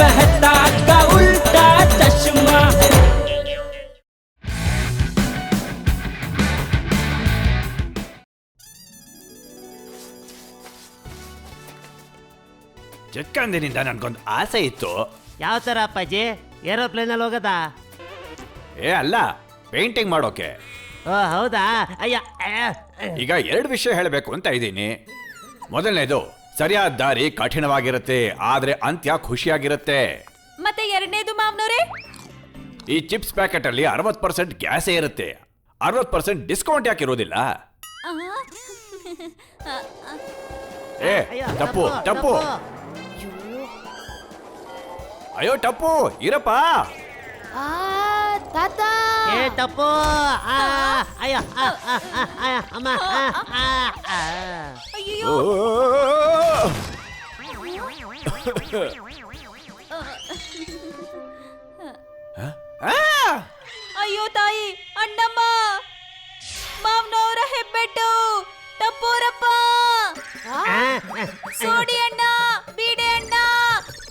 मेहता का उल्टा चश्मा ಚಿಕ್ಕಂದಿನಿಂದ ನನ್ಗೊಂದು ಆಸೆ ಇತ್ತು ಯಾವ ಥರ ಅಪ್ಪಾಜಿ ಏರೋಪ್ಲೇನಲ್ಲಿ ಹೋಗೋದಾ ಏ ಅಲ್ಲ ಪೇಂಟಿಂಗ್ ಮಾಡೋಕೆ ಓ ಹೌದಾ ಅಯ್ಯ ಆ, ಈಗ ಎರಡು ವಿಷಯ ಹೇಳಬೇಕು ಅಂತ ಇದ್ದೀನಿ ಮೊದಲನೇದು ಸರಿಯಾದ ದಾರಿ ಕಠಿಣವಾಗಿರುತ್ತೆ ಆದ್ರೆ ಅಂತ್ಯ ಖುಷಿಯಾಗಿರುತ್ತೆ. ಮತ್ತೆ ಎರಡನೇದು ಮಾವನವ್ರೆ? ಈ ಚಿಪ್ಸ್ ಪ್ಯಾಕೆಟ್ ಅಲ್ಲಿ ಅರವತ್ ಪರ್ಸೆಂಟ್ ಗ್ಯಾಸೇ ಇರುತ್ತೆ. ಅರವತ್ ಪರ್ಸೆಂಟ್ ಡಿಸ್ಕೌಂಟ್ ಯಾಕೆ ಇರೋದಿಲ್ಲ? ಏ ಅಯ್ಯೋ, ತಪ್ಪು ತಪ್ಪು ಅಯ್ಯೋ ಟಪ್ಪು ಇರಪ್ಪ. ಆ ತಾತ. ಏ ತಪ್ಪು ಆ, ಅಯ್ಯ ಆ, ಆ, ಆ, ಆ, ಅಮ್ಮ ಆ, ಆ, ಆ. ಅಯ್ಯೋ! ಅಯ್ಯೋ ತಾಯಿ ಅಣ್ಣಮ್ಮ. ಮಾವನವರ ಹೆಬ್ಬೆಟ್ಟು. ಟಪ್ಪೂರಪ್ಪ. ಸೋಡಿ ಅಣ್ಣ ಬೀಡೆ ಅಣ್ಣ.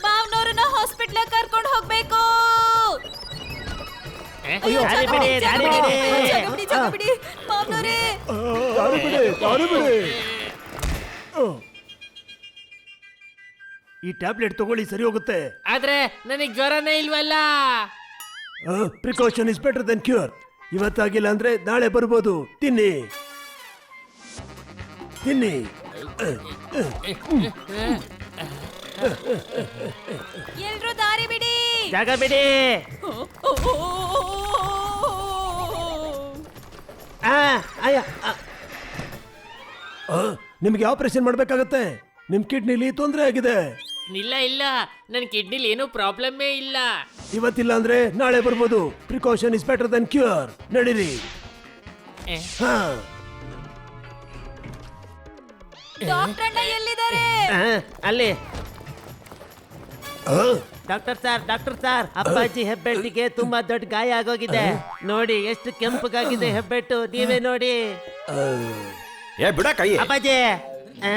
ಮಾವನವ್ರನ್ನ ಹಾಸ್ಪಿಟ್ಲ್ ಕರ್ಕೊಂಡು ಹೋಗ್ಬೇಕು. ಅಯ್ಯೋ, ಬಿಡಿ ಬಿಡಿ. ಬಿಡಿ, ಬಿಡಿ. ಈ ಟ್ಯಾಬ್ಲೆಟ್ ತಗೊಳ್ಳಿ ಸರಿ ಹೋಗುತ್ತೆ. ಆದ್ರೆ ನನಗೆ ಜ್ವರನೇ ಇಲ್ವಲ್ಲ? Precaution is better than cure ಇವತ್ತಾಗಿಲ್ಲ ಅಂದ್ರೆ ನಾಳೆ ಬರ್ಬೋದು. ತಿನ್ನಿ. ತಿನ್ನಿ. ಎಲ್ರು ದಾರಿ ಬಿಡಿ. ಜಾಗ ಬಿಡಿ. ಆ, ಅಯ್ಯ ಆ, ಆ, ನಿಮ್ಗೆ ಆಪರೇಷನ್ ಮಾಡ್ಬೇಕಾಗತ್ತೆ? ನಿಮ್ ಕಿಡ್ನಿಲಿ ತೊಂದರೆ ಆಗಿದೆ. ಇಲ್ಲ ಇಲ್ಲ. ನನ್ನ ಕಿಡ್ನಿಲಿ ಏನೂ ಪ್ರಾಬ್ಲಮ್ಮೇ ಇಲ್ಲ. ಇವತ್ತಿಲ್ಲ ಅಂದ್ರೆ ನಾಳೆ ಬರ್ಬೋದು. Precaution is better than cure ನಡೀರಿ. ಏ. ಹಾ. ಡಾಕ್ಟರ್ ಅಣ್ಣ ಎಲ್ಲಿದ್ದಾರೆ? ಆ, ಅಲ್ಲಿ. ಆ, ಡಾಕ್ಟರ್ ಸರ್ ಡಾಕ್ಟರ್ ಸರ್ ಅಪ್ಪಾಜಿ ಹೆಬ್ಬೆಟ್ಟಿಗೆ ತುಂಬಾ ದೊಡ್ಡ ಗಾಯ ಆಗೋಗಿದೆ. ನೋಡಿ ಎಷ್ಟು ಕೆಂಪಗಾಗಿದೆ ಹೆಬ್ಬೆಟ್ಟು. ನೀವೇ ನೋಡಿ. ಏ ಬಿಡ ಕೈ ಅಪ್ಪಾಜಿ. ಆ,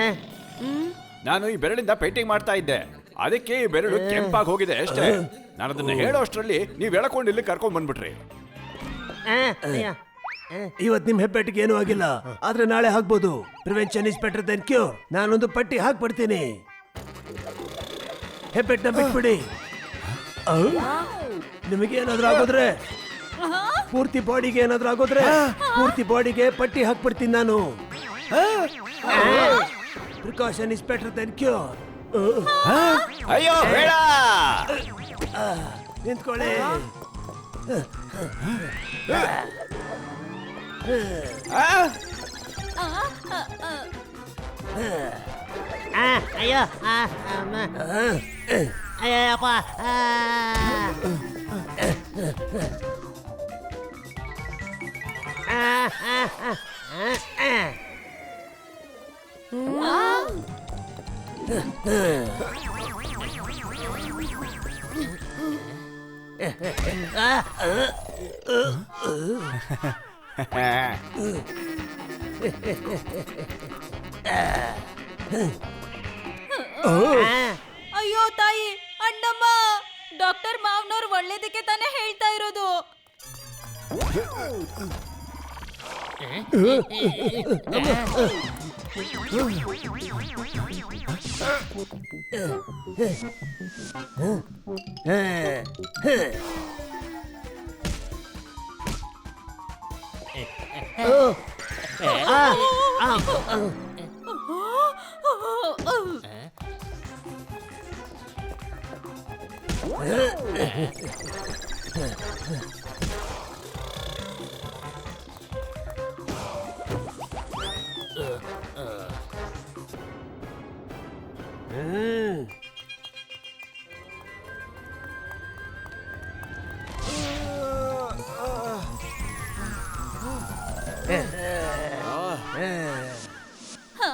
ನಾನು ಈ ಬೆರಳಿಂದ ಪೇಂಟಿಂಗ್ ಮಾಡ್ತಾ ಇದ್ದೆ. ಅದಕ್ಕೆ ಈ ಬೆರಳು ಕೆಂಪಾಗಿ ಹೋಗಿದೆ ಅಷ್ಟೇ. ನಾನು ಅದನ್ನ ಹೇಳೋ ಅಷ್ಟರಲ್ಲಿ ನೀವು ಹೇಳ್ಕೊಂಡು ಇಲ್ಲಿ ಕರ್ಕೊಂಡ್ ಬಂದ್ಬಿಟ್ರಿ. ಆ, ಅಯ್ಯ. ಆ, ಇವತ್ ನಿಮ್ ಹೆಬ್ಬೆಟ್ಟಿಗೆ ಏನೂ ಆಗಿಲ್ಲ. ಆದ್ರೆ ನಾಳೆ ಹಾಕ್ಬೋದು. Prevention is better than cure ನಾನೊಂದು ಪಟ್ಟಿ ಹಾಕ್ಬಿಡ್ತೀನಿ. ಹೆಬ್ಬೆಟ್ನ ಬಿಟ್ಬಿಡಿ? ನಿಮಗೆ ಏನಾದ್ರೂ ಆಗೋದ್ರೆ? ಪೂರ್ತಿ ಬಾಡಿಗೆ ಏನಾದ್ರೂ ಆಗೋದ್ರೆ? ಪೂರ್ತಿ ಬಾಡಿಗೆ ಪಟ್ಟಿ ಹಾಕ್ಬಿಡ್ತೀನಿ ನಾನು. Precaution is better than cure ಅಯ್ಯೋ ಬೇಡ ನಿಂತ್ಕೊಳ್ಳಿ ಆ? ಆ, ಅಯ್ಯೋ ಆ, ಅಮ್ಮ. ಅಯ್ಯಪ್ಪ ಆ. ಆ, ಆ, ಆ, ಆ, ಆ. ಆ. ಅಯ್ಯೋ ತಾಯಿ ಅಣ್ಣಮ್ಮ ಡಾಕ್ಟರ್ ಮಾವನವ್ರು ಒಳ್ಳೇದಕ್ಕೆ ತಾನೇ ಹೇಳ್ತಾ ಇರೋದು Huh?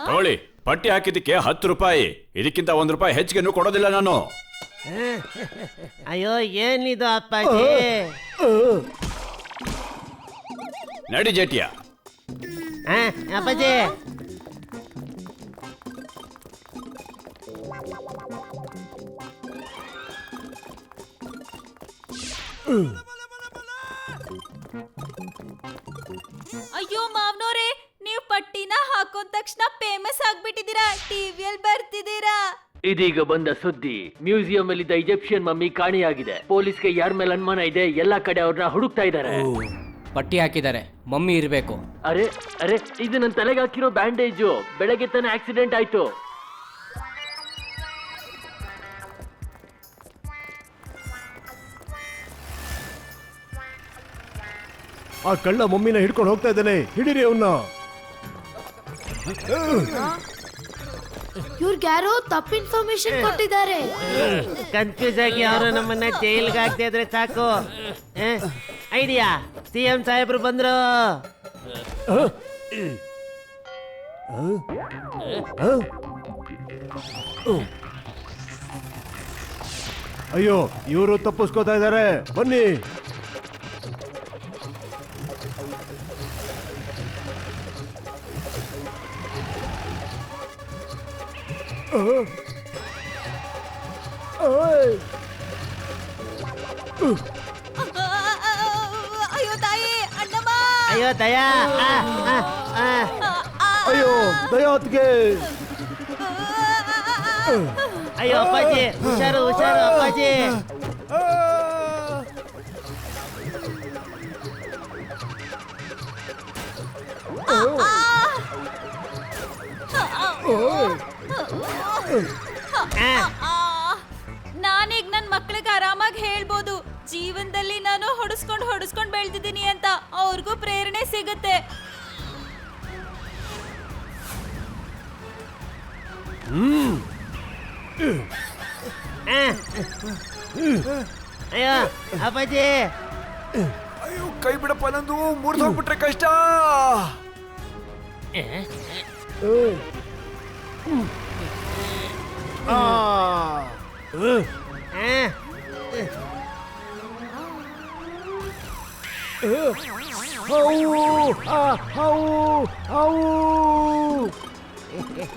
ತಗೊಳ್ಳಿ ಪಟ್ಟಿ ಹಾಕಿದ್ದಕ್ಕೆ ಹತ್ತು ರೂಪಾಯಿ. ಇದಕ್ಕಿಂತ ಒಂದ್ ರೂಪಾಯಿ ಹೆಚ್ಚಿಗೆನೂ ಕೊಡೋದಿಲ್ಲ ನಾನು. ಅಯ್ಯೋ ಏನಿದು ಅಪ್ಪಾಜಿ? ನಡಿ ಜೇಟಿಯ ಆ, ಅಪ್ಪಾಜಿ. ಅಯ್ಯೋ ಮಾವ್ನೋರೆ ನೀವು ಪಟ್ಟಿನ ಹಾಕೊಂಡ ತಕ್ಷಣ ಫೇಮಸ್ ಆಗ್ಬಿಟ್ಟಿದ್ದೀರಾ ಟಿವಿಯಲ್ಲಿ ಬರ್ತಿದ್ದೀರಾ? ಇದೀಗ ಬಂದ ಸುದ್ದಿ ಮ್ಯೂಸಿಯಂ ಅಲ್ಲಿದ್ದ ಈಜಿಪ್ಷಿಯನ್ ಮಮ್ಮಿ ಕಾಣೆಯಾಗಿದೆ. ಪೊಲೀಸ್ಗೆ ಯಾರ ಮೇಲೆ ಅನುಮಾನ ಇದೆ ಎಲ್ಲಾ ಕಡೆ ಅವ್ರನ್ನ ಹುಡುಕ್ತಾ ಇದ್ದಾರೆ. ಪಟ್ಟಿ ಹಾಕಿದ್ದಾರೆ ಮಮ್ಮಿ ಇರಬೇಕು. ಅರೆ ಅರೆ ಇದು ನನ್ನ ತಲೆಗೆ ಹಾಕಿರೋ ಬ್ಯಾಂಡೇಜು ಬೆಳಗ್ಗೆ ತಾನೇ ಆಕ್ಸಿಡೆಂಟ್ ಆಯ್ತು. ಆ ಕಳ್ಳ ಮಮ್ಮಿನ ಹಿಡ್ಕೊಂಡು ಹೋಗ್ತಾ ಇದ್ದಾನೆ. ಹಿಡೀರಿ ಅವನ್ನ ಇವ್ರಿಗೆ ಯಾರೋ ತಪ್ಪು ಇನ್ಫಾರ್ಮೇಶನ್ ಕೊಟ್ಟಿದ್ದಾರೆ. ಕನ್ಫ್ಯೂಸ್ ಆಗಿ ಅವರು ನಮ್ಮನ್ನ ಜೈಲ್ಗೆ ಹಾಕ್ತಾ ಇದ್ರೆ ಸಾಕು. ಐಡಿಯಾ ಸಿ ಎಂ ಸಾಹೇಬ್ರು ಬಂದ್ರು. ಅಯ್ಯೋ ಇವರು ತಪ್ಪಿಸ್ಕೋತಾ ಇದ್ದಾರೆ. ಬನ್ನಿ. ಆ, ಆ, ಆ, ಅಯ್ಯೋ ತಾಯಿ ಅಣ್ಣಮ್ಮ ಅಯ್ಯೋ ದಯಾ ಆ, ಆ, ಆ. ಆ, ಆ, ಅಯ್ಯೋ ದಯಾತ್ಗೆ ಅಯ್ಯೋ ಅಪ್ಪಾಜಿ ಹುಷಾರು ಹುಷಾರು ಅಪ್ಪಾಜಿ ಆ, ಆ. ನಾನೀಗ ನನ್ನ ಮಕ್ಳಿಗೆ ಆರಾಮಾಗಿ ಹೇಳ್ಬೋದು. ಜೀವನದಲ್ಲಿ ನಾನು ಹೊಡಿಸ್ಕೊಂಡು ಹೊಡಿಸ್ಕೊಂಡು ಬೆಳ್ದಿದ್ದೀನಿ ಅಂತ ಅವ್ರಿಗೂ ಪ್ರೇರಣೆ ಸಿಗುತ್ತೆ. ಅಯ್ಯೋ ಅಪ್ಪಾಜಿ. ಅಯ್ಯೋ ಕೈ ಬಿಡಪ್ಪ ನಂದು. ಮುರಿದು ಹೋಗ್ಬಿಟ್ರೆ ಕಷ್ಟ.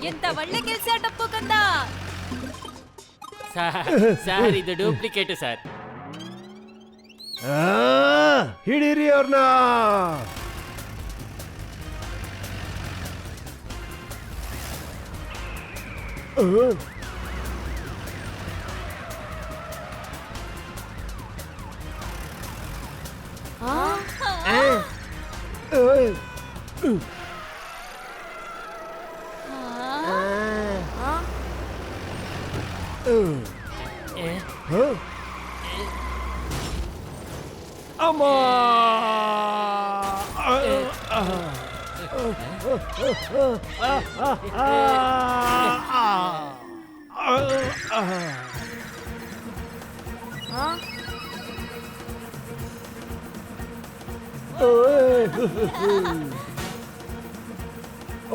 ಎಂತ ಒಳ್ಳೆ ಕೆಲ್ಸ ಟಪ್ಪು ಕಂದ ಸರ್ ಇದು ಡೂಪ್ಲಿಕೇಟ್ ಸರ್ ಆ, ಹಿಡೀರಿ ಅವ್ರನ್ನ ಅಮ್ಮ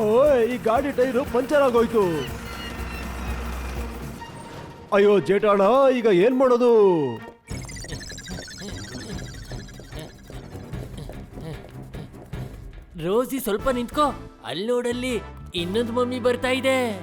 ಓಯ್ ಈ ಗಾಡಿ ಟೈರು ಪಂಚರ್ ಆಗೋಯ್ತು. ಅಯ್ಯೋ ಜೇಟಾಣ ಈಗ ಏನ್ ಮಾಡೋದು? ರೋಸಿ ಸ್ವಲ್ಪ ನಿಂತ್ಕೋ. ಅಲ್ಲಿ ನೋಡಲ್ಲಿ ಇನ್ನೊಂದು ಮಮ್ಮಿ ಬರ್ತಾ ಇದೆ.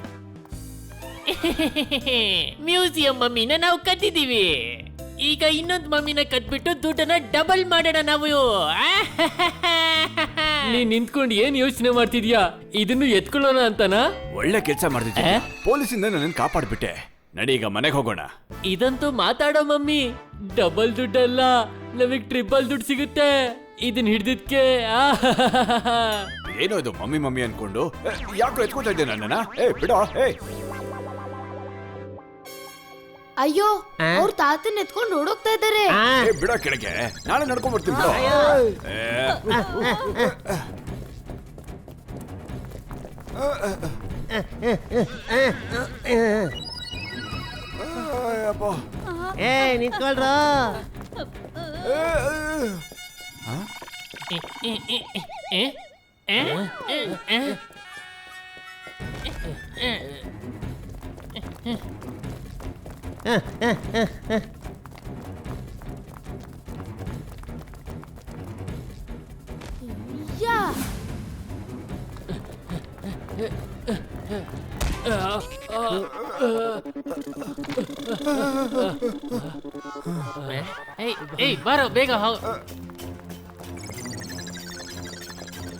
ಮ್ಯೂಸಿಯಂ ಮಮ್ಮಿನ ನಾವು ಕದ್ದಿದೀವಿ ಈಗ ಇನ್ನೊಂದು ಮಮ್ಮಿನ ಕದ್ಬಿಟ್ಟು ದುಡ್ಡನ್ನ ಡಬಲ್ ಮಾಡೋಣ ನಾವು. ನೀನ್ ನಿಂತ್ಕೊಂಡು ಏನ್ ಯೋಚನೆ ಮಾಡ್ತಿದ್ಯಾ? ಇದನ್ನು ಎತ್ಕೊಳ್ಳೋಣ ಅಂತನಾ? ಒಳ್ಳೆ ಕೆಲಸ ಮಾಡ್ತಿದ್ದೆ? ಪೊಲೀಸಿಂದ ನನ್ನನ್ನು ಕಾಪಾಡ್ಬಿಟ್ಟೆ. ನಡಿ ಈಗ ಮನೆಗೆ ಹೋಗೋಣ. ಇದಂತೂ ಮಾತಾಡೋ ಮಮ್ಮಿ. ಡಬಲ್ ದುಡ್ಡಲ್ಲ ನಮಗ್ ಟ್ರಿಪಲ್ ದುಡ್ಡು ಸಿಗುತ್ತೆ. ಇದನ್ ಹಿಡ್ದಿದ್ಕೆ ಏನೋ ಇದು ಮಮ್ಮಿ ಮಮ್ಮಿ ಅನ್ಕೊಂಡು. ಯಾಕೋ ಎತ್ಕೊತಾ ಇದ್ದೆ ನನ್ನನ್ನ? ಏ ಬಿಡೋ ಏ. ಅಯ್ಯೋ ಅವ್ರ ತಾತನ್ ಎತ್ಕೊಂಡು ಓಡೋಗ್ತಾ ಇದ್ದಾರೆ. ಏ ಬಿಡೋ ಕೆಳಗೆ. ನಾಳೆ ನಡ್ಕೊಂಡ್ ಬರ್ತೀನಿ ಬಿಡೋ ಏ, ಅಯ್ಯಪ್ಪ. ಏ ನಿಂತ್ಕೊಳ್ರು. ಏ, ಏ. ಯಾ ಏಯ್ ಏಯ್ ಬಾರೋ ಬೇಗ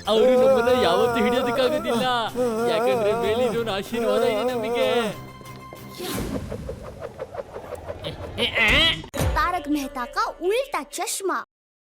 ಅವರು ನಮ್ಮನ್ನ ಯಾವತ್ತೂ ಹಿಡಿಯೋದಕ್ಕಾಗೋದಿಲ್ಲ ಯಾಕಂದ್ರೆ ಮೇಲಿರೋನ್ ಆಶೀರ್ವಾದ ಇದೆ ನಮಗೆ तारक मेहता का उल्टा चश्मा